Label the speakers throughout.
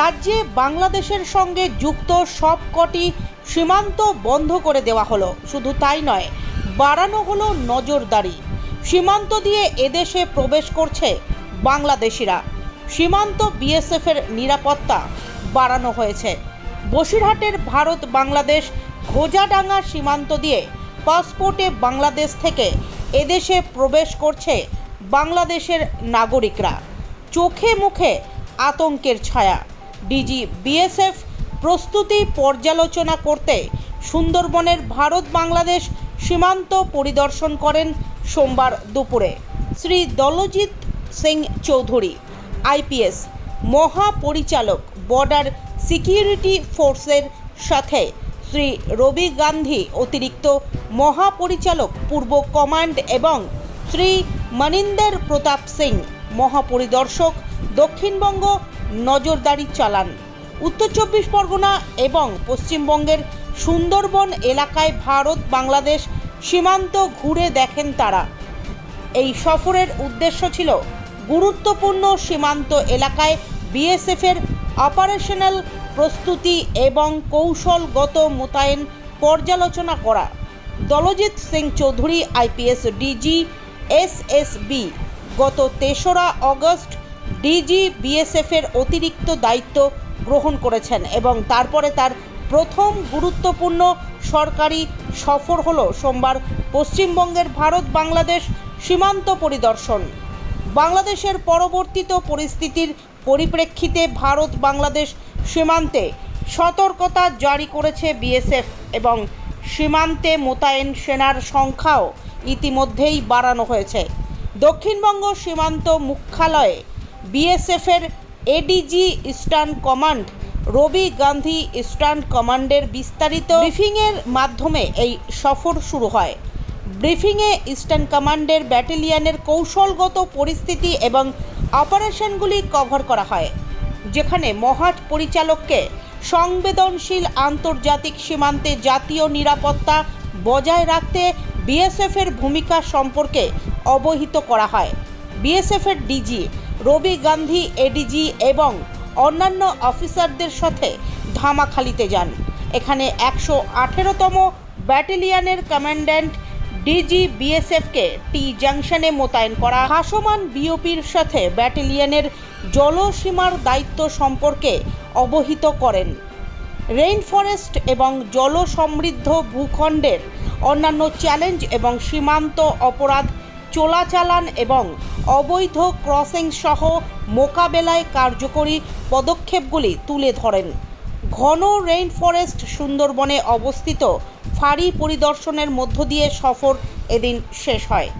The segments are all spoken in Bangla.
Speaker 1: রাজ্যে বাংলাদেশের সঙ্গে যুক্ত সবকটি সীমান্ত বন্ধ করে দেওয়া হলো। শুধু তাই নয়, বাড়ানো হলো নজরদারি। সীমান্ত দিয়ে এদেশে প্রবেশ করছে বাংলাদেশিরা। সীমান্ত বিএসএফের নিরাপত্তা বাড়ানো হয়েছে। বসিরহাটের ভারত বাংলাদেশ ঘোজাডাঙ্গা সীমান্ত দিয়ে পাসপোর্টে বাংলাদেশ থেকে এদেশে প্রবেশ করছে বাংলাদেশের নাগরিকরা। চোখে মুখে আতঙ্কের ছায়া। ডিজি বিএসএফ প্রস্তুতি পর্যালোচনা করতে সুন্দরবনের ভারত বাংলাদেশ সীমান্ত পরিদর্শন করেন সোমবার দুপুরে। শ্রী দলজিৎ সিং চৌধুরী, আইপিএস মহাপরিচালক বর্ডার সিকিউরিটি ফোর্সের সাথে। শ্রী রবি গান্ধী অতিরিক্ত মহাপরিচালক, পূর্ব কমান্ড এবং শ্রী মনিন্দর প্রতাপ সিং মহাপরিদর্শক, দক্ষিণবঙ্গ নজরদারি চালান। উত্তর চব্বিশ পরগনা এবং পশ্চিমবঙ্গের সুন্দরবন এলাকায় ভারত, বাংলাদেশ সীমান্ত ঘুরে দেখেন তারা। এই সফরের উদ্দেশ্য ছিল গুরুত্বপূর্ণ সীমান্ত এলাকায় বিএসএফের অপারেশনাল প্রস্তুতি এবং কৌশলগত মোতায়েন পর্যালোচনা করা। Daljit Singh Chowdhury, IPS DG, SSB গত তেসরা অগস্ট ডিজি বিএসএফের অতিরিক্ত দায়িত্ব গ্রহণ করেছেন এবং তারপরে তার প্রথম গুরুত্বপূর্ণ সরকারি সফর হল সোমবার পশ্চিমবঙ্গের ভারত বাংলাদেশ সীমান্ত পরিদর্শন। বাংলাদেশের পরবর্তীত পরিস্থিতির পরিপ্রেক্ষিতে ভারত বাংলাদেশ সীমান্তে সতর্কতা জারি করেছে বিএসএফ এবং সীমান্তে মোতায়েন সেনার সংখ্যাও ইতিমধ্যেই বাড়ানো হয়েছে। দক্ষিণবঙ্গ সীমান্ত মুখ্যালয়ে বিএসএফের ADG Eastern Command Ravi Gandhi Eastern কমান্ডের বিস্তারিত ব্রিফিংয়ের মাধ্যমে এই সফর শুরু হয়। ব্রিফিংয়ে ইস্টার্ন কমান্ডের ব্যাটালিয়নের কৌশলগত পরিস্থিতি এবং অপারেশনগুলি কভার করা হয়, যেখানে মহাট পরিচালককে সংবেদনশীল আন্তর্জাতিক সীমান্তে জাতীয় নিরাপত্তা বজায় রাখতে বিএসএফের ভূমিকা সম্পর্কে অবহিত করা হয়। বিএসএফের ডিজি রবি গান্ধী, এডিজি এবং অন্যান্য অফিসারদের সাথে ধামাখালিতে যান। এখানে একশো আঠেরোতম ব্যাটালিয়নের কমান্ড্যান্ট ডিজি বিএসএফকে টি জাংশনে মোতায়েন করা, ভাসমান বিওপির সাথে ব্যাটালিয়নের জলসীমার দায়িত্ব সম্পর্কে অবহিত করেন। রেইন ফরেস্ট এবং জল সমৃদ্ধ ভূখণ্ডের অন্যান্য চ্যালেঞ্জ এবং সীমান্ত অপরাধ চোলাচালান এবং অবৈধ ক্রসিং সহ মোকাবেলায় কার্যকরী পদক্ষেপগুলি তুলে ধরেন। ঘন রেইন ফরেস্ট সুন্দরবনে অবস্থিত ফাঁড়ি পরিদর্শনের মধ্য দিয়ে সফর এদিন শেষ হয়।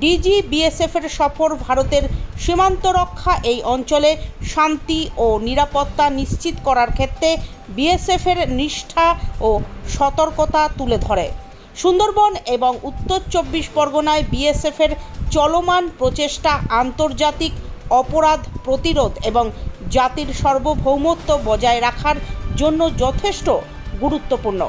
Speaker 1: ডিজি বিএসএফের সফর ভারতের সীমান্ত রক্ষা এই অঞ্চলে শান্তি ও নিরাপত্তা নিশ্চিত করার ক্ষেত্রে বিএসএফের নিষ্ঠা ও সতর্কতা তুলে ধরে। সুন্দরবন এবং উত্তর চব্বিশ পরগনায় বিএসএফের চলমান প্রচেষ্টা আন্তর্জাতিক অপরাধ প্রতিরোধ এবং জাতির সার্বভৌমত্ব বজায় রাখার জন্য যথেষ্ট গুরুত্বপূর্ণ।